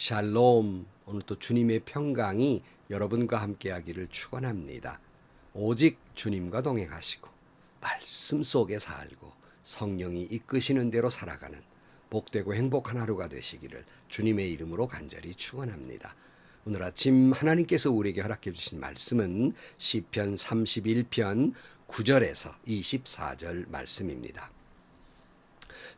샬롬 오늘 또 주님의 평강이 여러분과 함께하기를 축원합니다. 오직 주님과 동행하시고 말씀 속에 살고 성령이 이끄시는 대로 살아가는 복되고 행복한 하루가 되시기를 주님의 이름으로 간절히 축원합니다. 오늘 아침 하나님께서 우리에게 허락해 주신 말씀은 시편 31편 9절에서 24절 말씀입니다.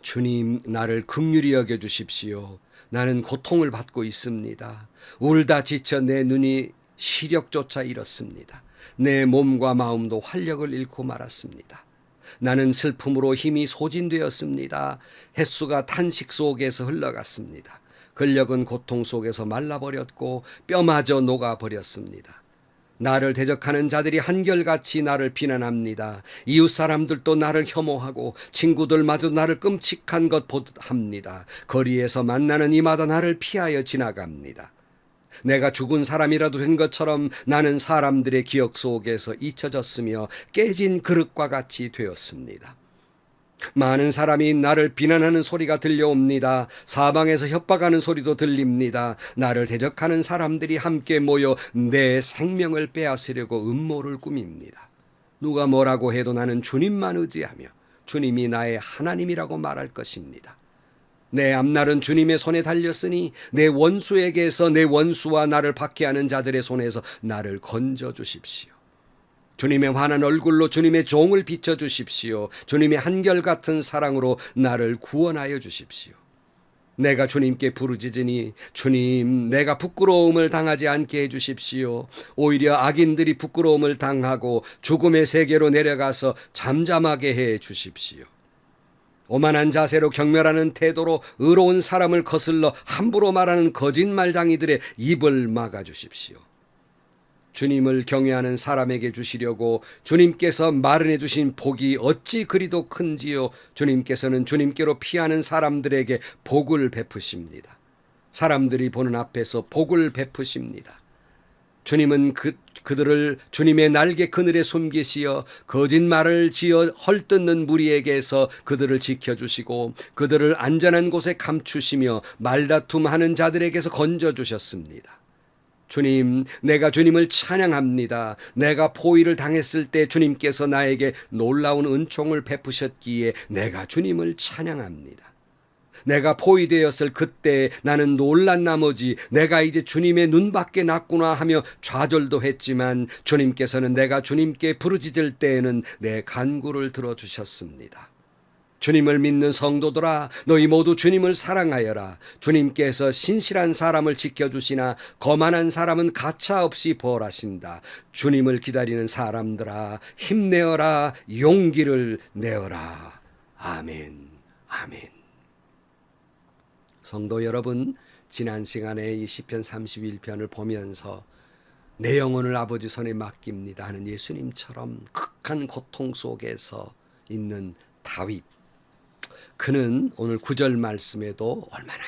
주님 나를 극률히 여겨 주십시오. 나는 고통을 받고 있습니다. 울다 지쳐 내 눈이 시력조차 잃었습니다. 내 몸과 마음도 활력을 잃고 말았습니다. 나는 슬픔으로 힘이 소진되었습니다. 햇수가 탄식 속에서 흘러갔습니다. 근력은 고통 속에서 말라버렸고 뼈마저 녹아버렸습니다. 나를 대적하는 자들이 한결같이 나를 비난합니다. 이웃 사람들도 나를 혐오하고 친구들마저 나를 끔찍한 것 보듯합니다. 거리에서 만나는 이마다 나를 피하여 지나갑니다. 내가 죽은 사람이라도 된 것처럼 나는 사람들의 기억 속에서 잊혀졌으며 깨진 그릇과 같이 되었습니다. 많은 사람이 나를 비난하는 소리가 들려옵니다. 사방에서 협박하는 소리도 들립니다. 나를 대적하는 사람들이 함께 모여 내 생명을 빼앗으려고 음모를 꾸밉니다. 누가 뭐라고 해도 나는 주님만 의지하며 주님이 나의 하나님이라고 말할 것입니다. 내 앞날은 주님의 손에 달렸으니 내 원수에게서 내 원수와 나를 박해하는 자들의 손에서 나를 건져 주십시오. 주님의 환한 얼굴로 주님의 종을 비춰 주십시오. 주님의 한결같은 사랑으로 나를 구원하여 주십시오. 내가 주님께 부르짖으니 주님 내가 부끄러움을 당하지 않게 해 주십시오. 오히려 악인들이 부끄러움을 당하고 죽음의 세계로 내려가서 잠잠하게 해 주십시오. 오만한 자세로 경멸하는 태도로 의로운 사람을 거슬러 함부로 말하는 거짓말장이들의 입을 막아 주십시오. 주님을 경외하는 사람에게 주시려고 주님께서 마련해 주신 복이 어찌 그리도 큰지요. 주님께서는 주님께로 피하는 사람들에게 복을 베푸십니다. 사람들이 보는 앞에서 복을 베푸십니다. 주님은 그, 그들을 주님의 날개 그늘에 숨기시어 거짓말을 지어 헐뜯는 무리에게서 그들을 지켜주시고 그들을 안전한 곳에 감추시며 말다툼하는 자들에게서 건져주셨습니다. 주님, 내가 주님을 찬양합니다. 내가 포위를 당했을 때 주님께서 나에게 놀라운 은총을 베푸셨기에 내가 주님을 찬양합니다. 내가 포위되었을 그때 나는 놀란 나머지 내가 이제 주님의 눈밖에 났구나 하며 좌절도 했지만 주님께서는 내가 주님께 부르짖을 때에는 내 간구를 들어주셨습니다. 주님을 믿는 성도들아 너희 모두 주님을 사랑하여라. 주님께서 신실한 사람을 지켜주시나 거만한 사람은 가차없이 벌하신다. 주님을 기다리는 사람들아 힘내어라. 용기를 내어라. 아멘. 아멘. 성도 여러분 지난 시간에 이 시편 31편을 보면서 내 영혼을 아버지 손에 맡깁니다 하는 예수님처럼 극한 고통 속에서 있는 다윗 그는 오늘 구절 말씀에도 얼마나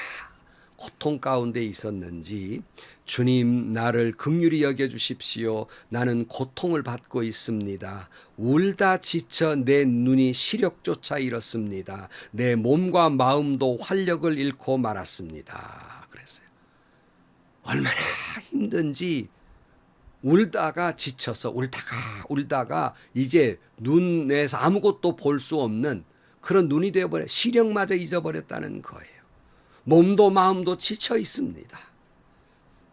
고통 가운데 있었는지 주님 나를 극률히 여겨 주십시오. 나는 고통을 받고 있습니다. 울다 지쳐 내 눈이 시력조차 잃었습니다. 내 몸과 마음도 활력을 잃고 말았습니다. 그랬어요. 얼마나 힘든지 울다가 지쳐서 울다가 울다가 이제 눈에서 아무것도 볼 수 없는 그런 눈이 되어버려 시력마저 잊어버렸다는 거예요. 몸도 마음도 지쳐 있습니다.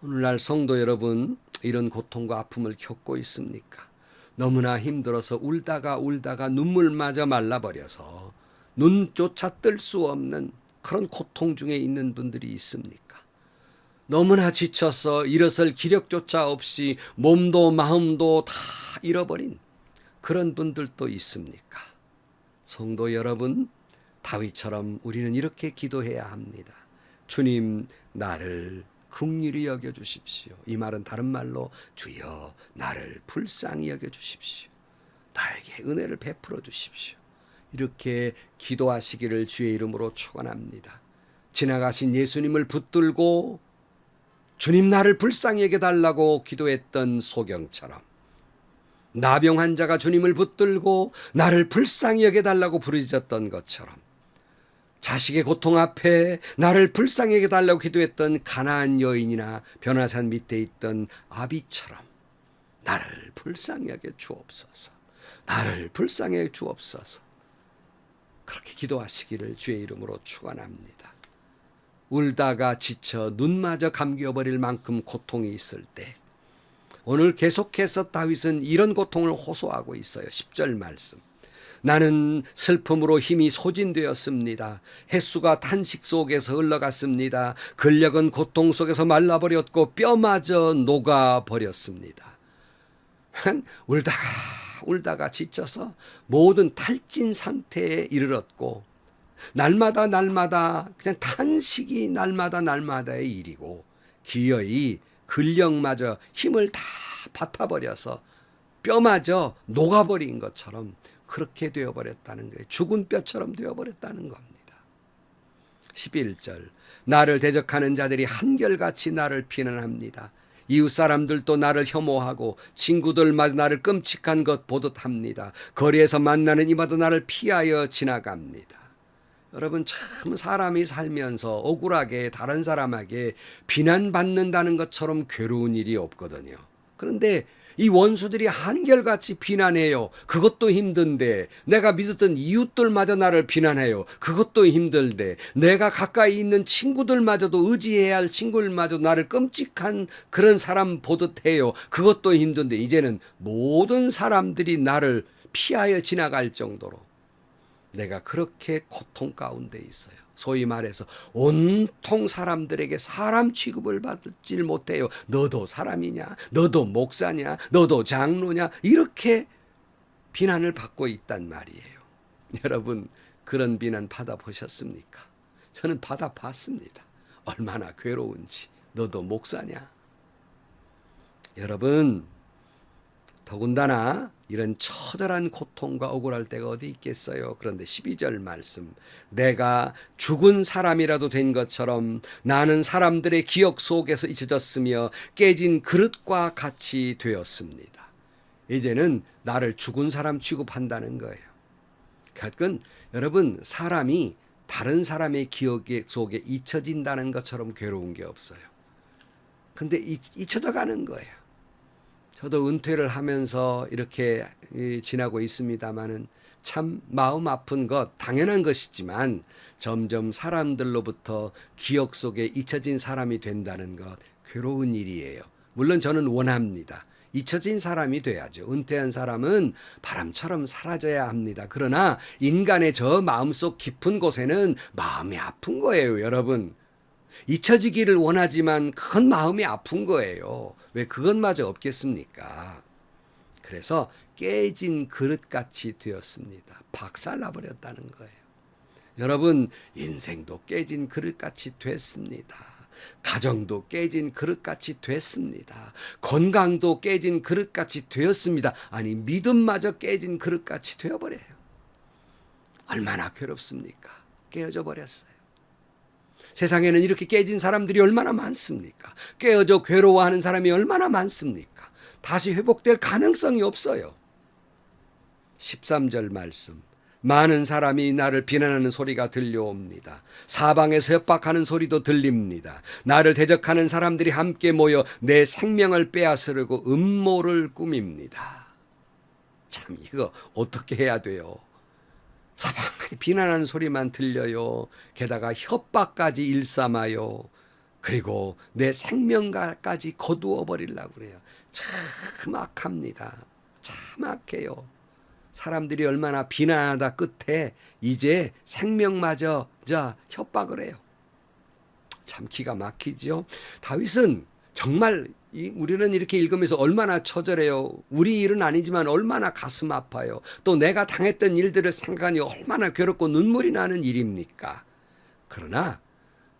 오늘날 성도 여러분 이런 고통과 아픔을 겪고 있습니까? 너무나 힘들어서 울다가 울다가 눈물마저 말라버려서 눈조차 뜰 수 없는 그런 고통 중에 있는 분들이 있습니까? 너무나 지쳐서 일어설 기력조차 없이 몸도 마음도 다 잃어버린 그런 분들도 있습니까? 성도 여러분, 다윗처럼 우리는 이렇게 기도해야 합니다. 주님, 나를 긍휼히 여겨 주십시오. 이 말은 다른 말로 주여 나를 불쌍히 여겨 주십시오. 나에게 은혜를 베풀어 주십시오. 이렇게 기도하시기를 주의 이름으로 축원합니다. 지나가신 예수님을 붙들고 주님 나를 불쌍히 여겨 달라고 기도했던 소경처럼 나병 환자가 주님을 붙들고 나를 불쌍히 여겨 달라고 부르짖었던 것처럼 자식의 고통 앞에 나를 불쌍하게 달라고 기도했던 가나안 여인이나 변화산 밑에 있던 아비처럼 나를 불쌍하게 주옵소서. 나를 불쌍하게 주옵소서. 그렇게 기도하시기를 주의 이름으로 축원합니다. 울다가 지쳐 눈마저 감겨버릴 만큼 고통이 있을 때 오늘 계속해서 다윗은 이런 고통을 호소하고 있어요. 10절 말씀. 나는 슬픔으로 힘이 소진되었습니다. 햇수가 탄식 속에서 흘러갔습니다. 근력은 고통 속에서 말라버렸고 뼈마저 녹아버렸습니다. 울다가 울다가 지쳐서 모든 탈진 상태에 이르렀고 날마다 날마다 그냥 탄식이 날마다 날마다의 일이고 기어이 근력마저 힘을 다 받아버려서 뼈마저 녹아버린 것처럼 그렇게 되어버렸다는 거예요. 죽은 뼈처럼 되어버렸다는 겁니다. 11절 나를 대적하는 자들이 한결같이 나를 비난합니다. 이웃 사람들도 나를 혐오하고 친구들마다 나를 끔찍한 것 보듯 합니다. 거리에서 만나는 이마다 나를 피하여 지나갑니다. 여러분 참 사람이 살면서 억울하게 다른 사람에게 비난받는다는 것처럼 괴로운 일이 없거든요. 그런데 이 원수들이 한결같이 비난해요. 그것도 힘든데 내가 믿었던 이웃들마저 나를 비난해요. 그것도 힘들데 내가 가까이 있는 친구들마저도 의지해야 할 친구들마저 나를 끔찍한 그런 사람 보듯 해요. 그것도 힘든데 이제는 모든 사람들이 나를 피하여 지나갈 정도로 내가 그렇게 고통 가운데 있어요. 소위 말해서 온통 사람들에게 사람 취급을 받질 못해요. 너도 사람이냐? 너도 목사냐? 너도 장로냐? 이렇게 비난을 받고 있단 말이에요. 여러분 그런 비난 받아보셨습니까? 저는 받아봤습니다. 얼마나 괴로운지. 너도 목사냐? 여러분 더군다나 이런 처절한 고통과 억울할 때가 어디 있겠어요. 그런데 12절 말씀. 내가 죽은 사람이라도 된 것처럼 나는 사람들의 기억 속에서 잊혀졌으며 깨진 그릇과 같이 되었습니다. 이제는 나를 죽은 사람 취급한다는 거예요. 그건 여러분 사람이 다른 사람의 기억 속에 잊혀진다는 것처럼 괴로운 게 없어요. 근데 잊혀져 가는 거예요. 저도 은퇴를 하면서 이렇게 지나고 있습니다마는 참 마음 아픈 것 당연한 것이지만 점점 사람들로부터 기억 속에 잊혀진 사람이 된다는 것 괴로운 일이에요. 물론 저는 원합니다. 잊혀진 사람이 돼야죠. 은퇴한 사람은 바람처럼 사라져야 합니다. 그러나 인간의 저 마음속 깊은 곳에는 마음이 아픈 거예요, 여러분. 잊혀지기를 원하지만 큰 마음이 아픈 거예요. 왜 그것마저 없겠습니까? 그래서 깨진 그릇같이 되었습니다. 박살나버렸다는 거예요. 여러분, 인생도 깨진 그릇같이 됐습니다. 가정도 깨진 그릇같이 됐습니다. 건강도 깨진 그릇같이 되었습니다. 아니, 믿음마저 깨진 그릇같이 되어버려요. 얼마나 괴롭습니까? 깨어져 버렸어요. 세상에는 이렇게 깨진 사람들이 얼마나 많습니까? 깨어져 괴로워하는 사람이 얼마나 많습니까? 다시 회복될 가능성이 없어요. 13절 말씀. 많은 사람이 나를 비난하는 소리가 들려옵니다. 사방에서 협박하는 소리도 들립니다. 나를 대적하는 사람들이 함께 모여 내 생명을 빼앗으려고 음모를 꾸밉니다. 참 이거 어떻게 해야 돼요? 사방하게 비난하는 소리만 들려요. 게다가 협박까지 일삼아요. 그리고 내 생명까지 거두어 버리려고 그래요. 참 악합니다. 참 악해요. 사람들이 얼마나 비난하다 끝에 이제 생명마저 자 협박을 해요. 참 기가 막히죠. 다윗은 정말 우리는 이렇게 읽으면서 얼마나 처절해요. 우리 일은 아니지만 얼마나 가슴 아파요. 또 내가 당했던 일들을 생각하니 얼마나 괴롭고 눈물이 나는 일입니까? 그러나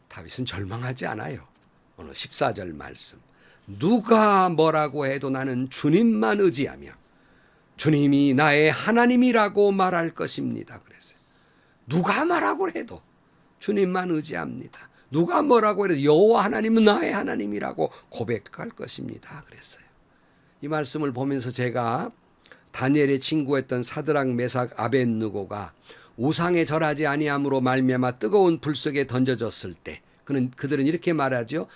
다윗은 절망하지 않아요. 오늘 14절 말씀. 누가 뭐라고 해도 나는 주님만 의지하며 주님이 나의 하나님이라고 말할 것입니다. 그랬어요. 누가 말하고 해도 주님만 의지합니다. 누가 뭐라고 해도 여호와 하나님은 나의 하나님이라고 고백할 것입니다. 그랬어요. 이 말씀을 보면서 제가 다니엘의 친구였던 사드랑 메삭 아벤누고가 우상에 절하지 아니함으로 말미암아 뜨거운 불 속에 던져졌을 때 그는 그들은 이렇게 말하죠.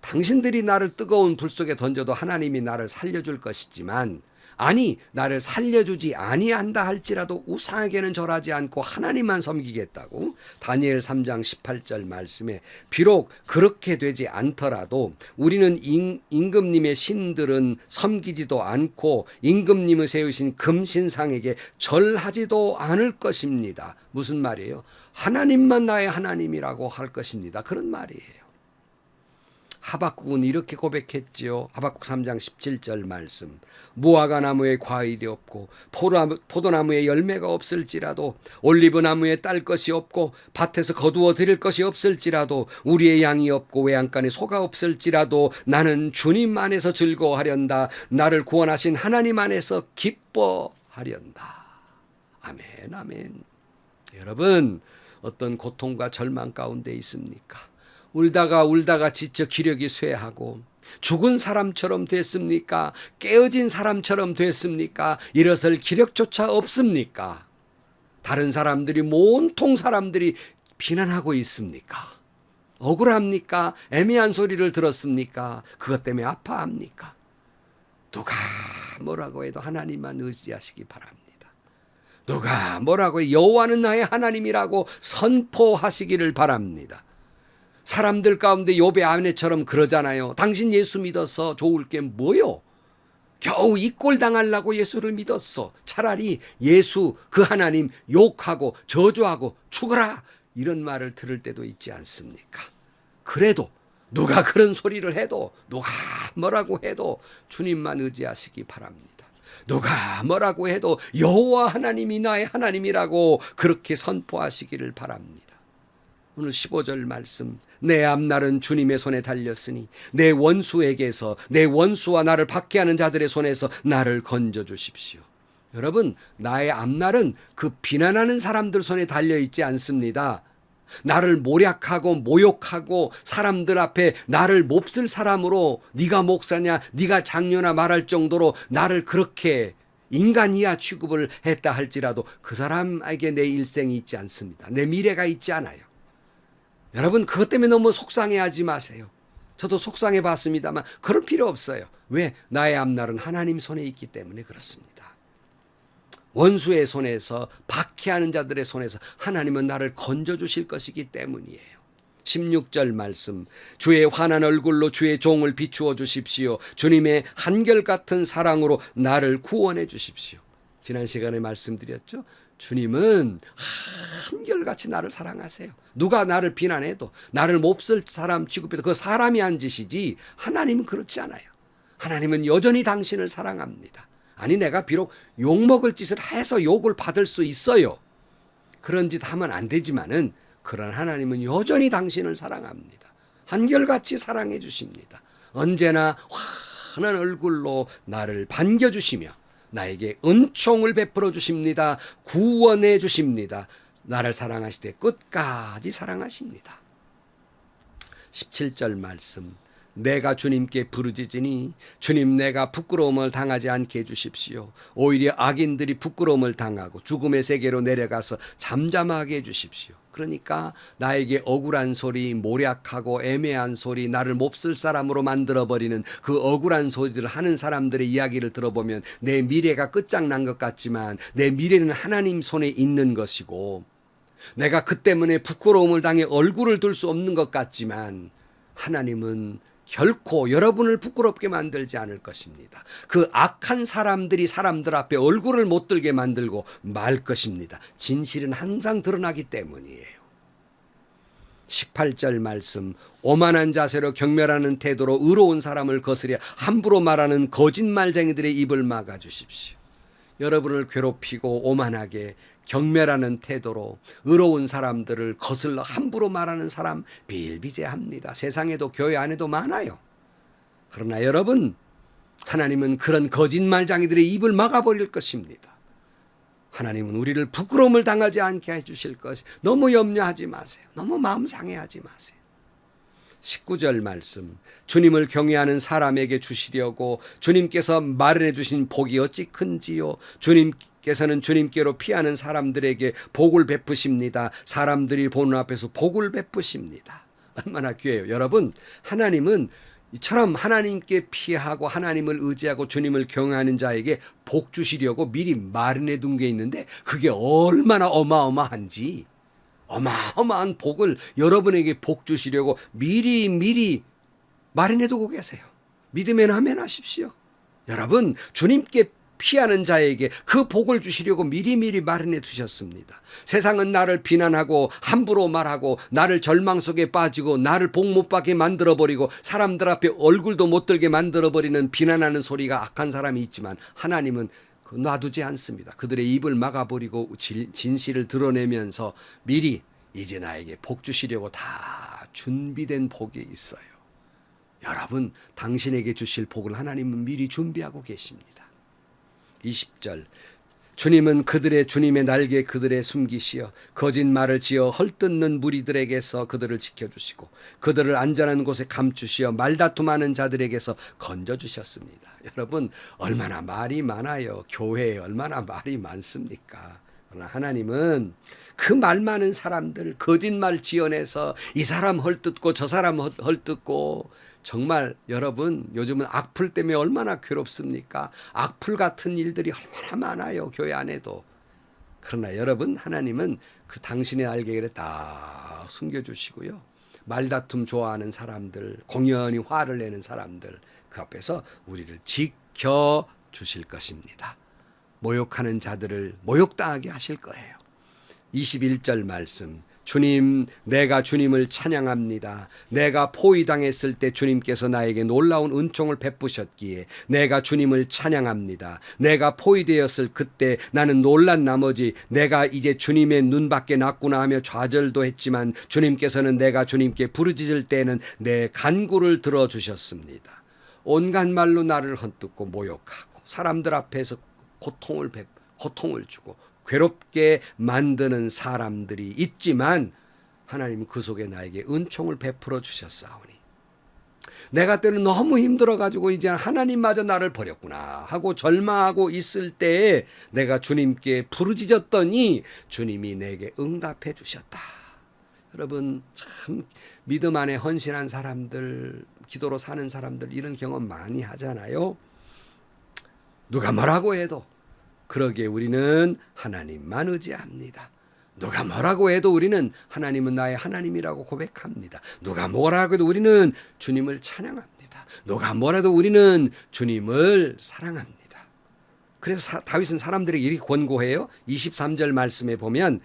당신들이 나를 뜨거운 불 속에 던져도 하나님이 나를 살려줄 것이지만 아니 나를 살려주지 아니한다 할지라도 우상에게는 절하지 않고 하나님만 섬기겠다고 다니엘 3장 18절 말씀에 비록 그렇게 되지 않더라도 우리는 임, 임금님의 신들은 섬기지도 않고 임금님을 세우신 금신상에게 절하지도 않을 것입니다. 무슨 말이에요? 하나님만 나의 하나님이라고 할 것입니다. 그런 말이에요. 하박국은 이렇게 고백했지요. 하박국 3장 17절 말씀. 무화과 나무에 과일이 없고 포도나무에 열매가 없을지라도 올리브 나무에 딸 것이 없고 밭에서 거두어 드릴 것이 없을지라도 우리의 양이 없고 외양간에 소가 없을지라도 나는 주님 안에서 즐거워하련다. 나를 구원하신 하나님 안에서 기뻐하련다. 아멘, 아멘. 여러분, 어떤 고통과 절망 가운데 있습니까? 울다가 울다가 지쳐 기력이 쇠하고 죽은 사람처럼 됐습니까? 깨어진 사람처럼 됐습니까? 일어설 기력조차 없습니까? 다른 사람들이 온통 사람들이 비난하고 있습니까? 억울합니까? 애매한 소리를 들었습니까? 그것 때문에 아파합니까? 누가 뭐라고 해도 하나님만 의지하시기 바랍니다. 누가 뭐라고 해 여호와는 나의 하나님이라고 선포하시기를 바랍니다. 사람들 가운데 욥의 아내처럼 그러잖아요. 당신 예수 믿어서 좋을 게 뭐요? 겨우 이 꼴 당하려고 예수를 믿었어. 차라리 예수 그 하나님 욕하고 저주하고 죽어라 이런 말을 들을 때도 있지 않습니까? 그래도 누가 그런 소리를 해도 누가 뭐라고 해도 주님만 의지하시기 바랍니다. 누가 뭐라고 해도 여호와 하나님이 나의 하나님이라고 그렇게 선포하시기를 바랍니다. 오늘 15절 말씀 내 앞날은 주님의 손에 달렸으니 내 원수에게서 내 원수와 나를 박해하는 자들의 손에서 나를 건져 주십시오. 여러분 나의 앞날은 그 비난하는 사람들 손에 달려 있지 않습니다. 나를 모략하고 모욕하고 사람들 앞에 나를 몹쓸 사람으로 네가 목사냐 네가 장녀나 말할 정도로 나를 그렇게 인간이야 취급을 했다 할지라도 그 사람에게 내 일생이 있지 않습니다. 내 미래가 있지 않아요. 여러분 그것 때문에 너무 속상해하지 마세요. 저도 속상해 봤습니다만 그럴 필요 없어요. 왜? 나의 앞날은 하나님 손에 있기 때문에 그렇습니다. 원수의 손에서 박해하는 자들의 손에서 하나님은 나를 건져 주실 것이기 때문이에요. 16절 말씀 주의 환한 얼굴로 주의 종을 비추어 주십시오. 주님의 한결같은 사랑으로 나를 구원해 주십시오. 지난 시간에 말씀드렸죠. 주님은 한결같이 나를 사랑하세요. 누가 나를 비난해도 나를 몹쓸 사람 취급해도 그 사람이 한 짓이지 하나님은 그렇지 않아요. 하나님은 여전히 당신을 사랑합니다. 아니 내가 비록 욕먹을 짓을 해서 욕을 받을 수 있어요. 그런 짓 하면 안 되지만은 그런 하나님은 여전히 당신을 사랑합니다. 한결같이 사랑해 주십니다. 언제나 환한 얼굴로 나를 반겨 주시며 나에게 은총을 베풀어 주십니다. 구원해 주십니다. 나를 사랑하시되 끝까지 사랑하십니다. 17절 말씀. 내가 주님께 부르짖으니 주님 내가 부끄러움을 당하지 않게 해주십시오. 오히려 악인들이 부끄러움을 당하고 죽음의 세계로 내려가서 잠잠하게 해주십시오. 그러니까 나에게 억울한 소리, 모략하고 애매한 소리, 나를 몹쓸 사람으로 만들어버리는 그 억울한 소리들을 하는 사람들의 이야기를 들어보면 내 미래가 끝장난 것 같지만 내 미래는 하나님 손에 있는 것이고 내가 그 때문에 부끄러움을 당해 얼굴을 들 수 없는 것 같지만 하나님은 결코 여러분을 부끄럽게 만들지 않을 것입니다. 그 악한 사람들이 사람들 앞에 얼굴을 못 들게 만들고 말 것입니다. 진실은 항상 드러나기 때문이에요. 18절 말씀 오만한 자세로 경멸하는 태도로 의로운 사람을 거스려 함부로 말하는 거짓말쟁이들의 입을 막아 주십시오. 여러분을 괴롭히고 오만하게 경멸하는 태도로 의로운 사람들을 거슬러 함부로 말하는 사람 비일비재합니다. 세상에도 교회 안에도 많아요. 그러나 여러분 하나님은 그런 거짓말장이들의 입을 막아버릴 것입니다. 하나님은 우리를 부끄러움을 당하지 않게 해주실 것 너무 염려하지 마세요. 너무 마음 상해하지 마세요. 19절 말씀 주님을 경외하는 사람에게 주시려고 주님께서 마련해 주신 복이 어찌 큰지요 주님 께서는 주님께로 피하는 사람들에게 복을 베푸십니다. 사람들이 보는 앞에서 복을 베푸십니다. 얼마나 귀해요. 여러분, 하나님은 이처럼 하나님께 피하고 하나님을 의지하고 주님을 경외하는 자에게 복 주시려고 미리 마련해 둔 게 있는데 그게 얼마나 어마어마한지 어마어마한 복을 여러분에게 복 주시려고 미리 미리 마련해 두고 계세요. 믿으면 하면 하십시오. 여러분, 주님께 피하는 자에게 그 복을 주시려고 미리미리 마련해 두셨습니다. 세상은 나를 비난하고 함부로 말하고 나를 절망 속에 빠지고 나를 복 못 받게 만들어 버리고 사람들 앞에 얼굴도 못 들게 만들어 버리는 비난하는 소리가 악한 사람이 있지만 하나님은 그 놔두지 않습니다. 그들의 입을 막아버리고 질- 진실을 드러내면서 미리 이제 나에게 복 주시려고 다 준비된 복이 있어요. 여러분, 당신에게 주실 복을 하나님은 미리 준비하고 계십니다. 20절. 주님은 그들의 주님의 날개 그들의 숨기시어 거짓말을 지어 헐뜯는 무리들에게서 그들을 지켜주시고 그들을 안전한 곳에 감추시어 말다툼하는 자들에게서 건져주셨습니다. 여러분 얼마나 말이 많아요. 교회에 얼마나 말이 많습니까? 그러나 하나님은 그 말 많은 사람들 거짓말 지어내서 이 사람 헐뜯고 저 사람 헐- 헐뜯고 정말 여러분 요즘은 악플 때문에 얼마나 괴롭습니까? 악플 같은 일들이 얼마나 많아요 교회 안에도. 그러나 여러분 하나님은 그 당신의 알게를 다 숨겨주시고요. 말다툼 좋아하는 사람들, 공연히 화를 내는 사람들 그 앞에서 우리를 지켜 주실 것입니다. 모욕하는 자들을 모욕당하게 하실 거예요. 21절 말씀. 주님, 내가 주님을 찬양합니다. 내가 포위당했을 때 주님께서 나에게 놀라운 은총을 베푸셨기에 내가 주님을 찬양합니다. 내가 포위되었을 그때 나는 놀란 나머지 내가 이제 주님의 눈밖에 났구나 하며 좌절도 했지만 주님께서는 내가 주님께 부르짖을 때에는 내 간구를 들어주셨습니다. 온갖 말로 나를 헛뜯고 모욕하고 사람들 앞에서 고통을 베, 고통을 주고 괴롭게 만드는 사람들이 있지만 하나님 그 속에 나에게 은총을 베풀어 주셨사오니 내가 때는 너무 힘들어 가지고 이제 하나님마저 나를 버렸구나 하고 절망하고 있을 때에 내가 주님께 부르짖었더니 주님이 내게 응답해 주셨다. 여러분 참 믿음 안에 헌신한 사람들 기도로 사는 사람들 이런 경험 많이 하잖아요. 누가 뭐라고 해도 그러기에 우리는 하나님만 의지합니다. 누가 뭐라고 해도 우리는 하나님은 나의 하나님이라고 고백합니다. 누가 뭐라고 해도 우리는 주님을 찬양합니다. 누가 뭐라도 우리는 주님을 사랑합니다. 그래서 사- 다윗은 사람들에게 이렇게 권고해요. 23절 말씀에 보면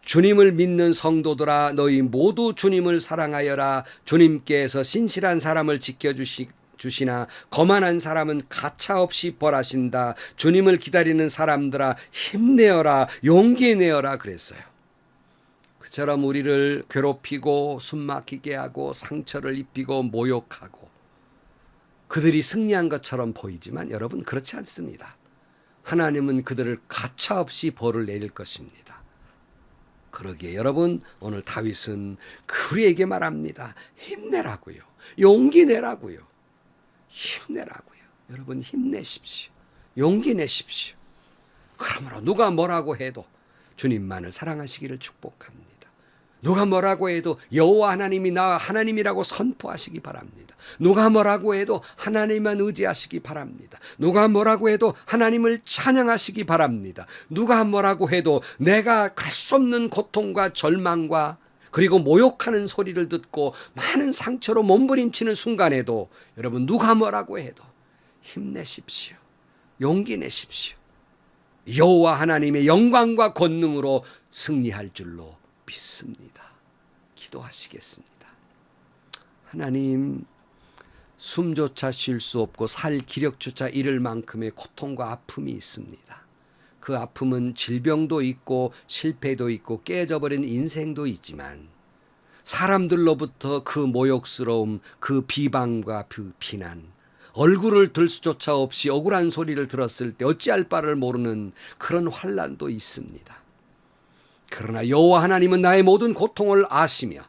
주님을 믿는 성도들아 너희 모두 주님을 사랑하여라 주님께서 신실한 사람을 지켜주시 주시나 거만한 사람은 가차 없이 벌하신다 주님을 기다리는 사람들아 힘내어라 용기 내어라 그랬어요 그처럼 우리를 괴롭히고 숨막히게 하고 상처를 입히고 모욕하고 그들이 승리한 것처럼 보이지만 여러분 그렇지 않습니다 하나님은 그들을 가차 없이 벌을 내릴 것입니다 그러기에 여러분 오늘 다윗은 그에게 말합니다. 힘내라고요. 용기 내라고요. 힘내라고요. 여러분 힘내십시오. 용기 내십시오. 그러므로 누가 뭐라고 해도 주님만을 사랑하시기를 축복합니다. 누가 뭐라고 해도 여호와 하나님이 나 하나님이라고 선포하시기 바랍니다. 누가 뭐라고 해도 하나님만 의지하시기 바랍니다. 누가 뭐라고 해도 하나님을 찬양하시기 바랍니다. 누가 뭐라고 해도 내가 갈 수 없는 고통과 절망과 그리고 모욕하는 소리를 듣고 많은 상처로 몸부림치는 순간에도 여러분 누가 뭐라고 해도 힘내십시오. 용기 내십시오. 여호와 하나님의 영광과 권능으로 승리할 줄로 믿습니다. 기도하시겠습니다. 하나님 숨조차 쉴 수 없고 살 기력조차 잃을 만큼의 고통과 아픔이 있습니다. 그 아픔은 질병도 있고 실패도 있고 깨져버린 인생도 있지만 사람들로부터 그 모욕스러움, 그 비방과 그 비난, 얼굴을 들 수조차 없이 억울한 소리를 들었을 때 어찌할 바를 모르는 그런 환란도 있습니다. 그러나 여호와 하나님은 나의 모든 고통을 아시며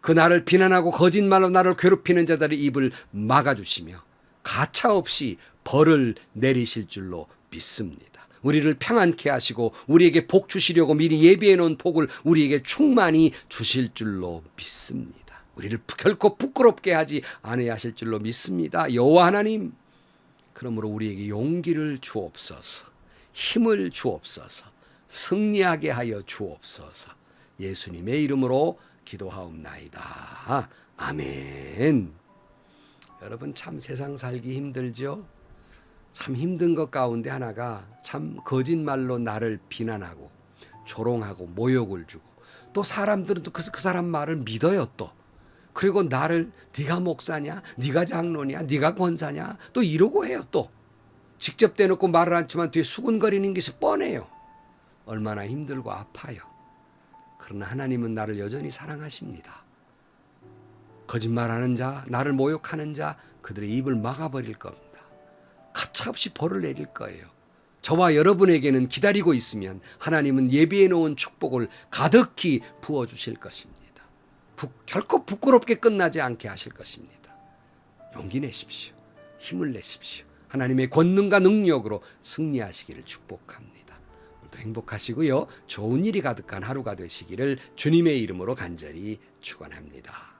그 나를 비난하고 거짓말로 나를 괴롭히는 자들의 입을 막아주시며 가차없이 벌을 내리실 줄로 믿습니다. 우리를 평안케 하시고 우리에게 복 주시려고 미리 예비해 놓은 복을 우리에게 충만히 주실 줄로 믿습니다. 우리를 결코 부끄럽게 하지 아니하실 줄로 믿습니다. 여호와 하나님 그러므로 우리에게 용기를 주옵소서. 힘을 주옵소서. 승리하게 하여 주옵소서. 예수님의 이름으로 기도하옵나이다. 아멘. 여러분 참 세상 살기 힘들죠? 참 힘든 것 가운데 하나가 참 거짓말로 나를 비난하고 조롱하고 모욕을 주고 또 사람들은 또 그 사람 말을 믿어요 또. 그리고 나를 네가 목사냐 네가 장로냐 네가 권사냐 또 이러고 해요 또. 직접 대놓고 말을 않지만 뒤에 수군거리는 것이 뻔해요. 얼마나 힘들고 아파요. 그러나 하나님은 나를 여전히 사랑하십니다. 거짓말하는 자, 나를 모욕하는 자, 그들의 입을 막아버릴 겁니다. 가차없이 벌을 내릴 거예요. 저와 여러분에게는 기다리고 있으면 하나님은 예비해 놓은 축복을 가득히 부어 주실 것입니다. 부, 결코 부끄럽게 끝나지 않게 하실 것입니다. 용기 내십시오. 힘을 내십시오. 하나님의 권능과 능력으로 승리하시기를 축복합니다. 오늘도 행복하시고요. 좋은 일이 가득한 하루가 되시기를 주님의 이름으로 간절히 축원합니다.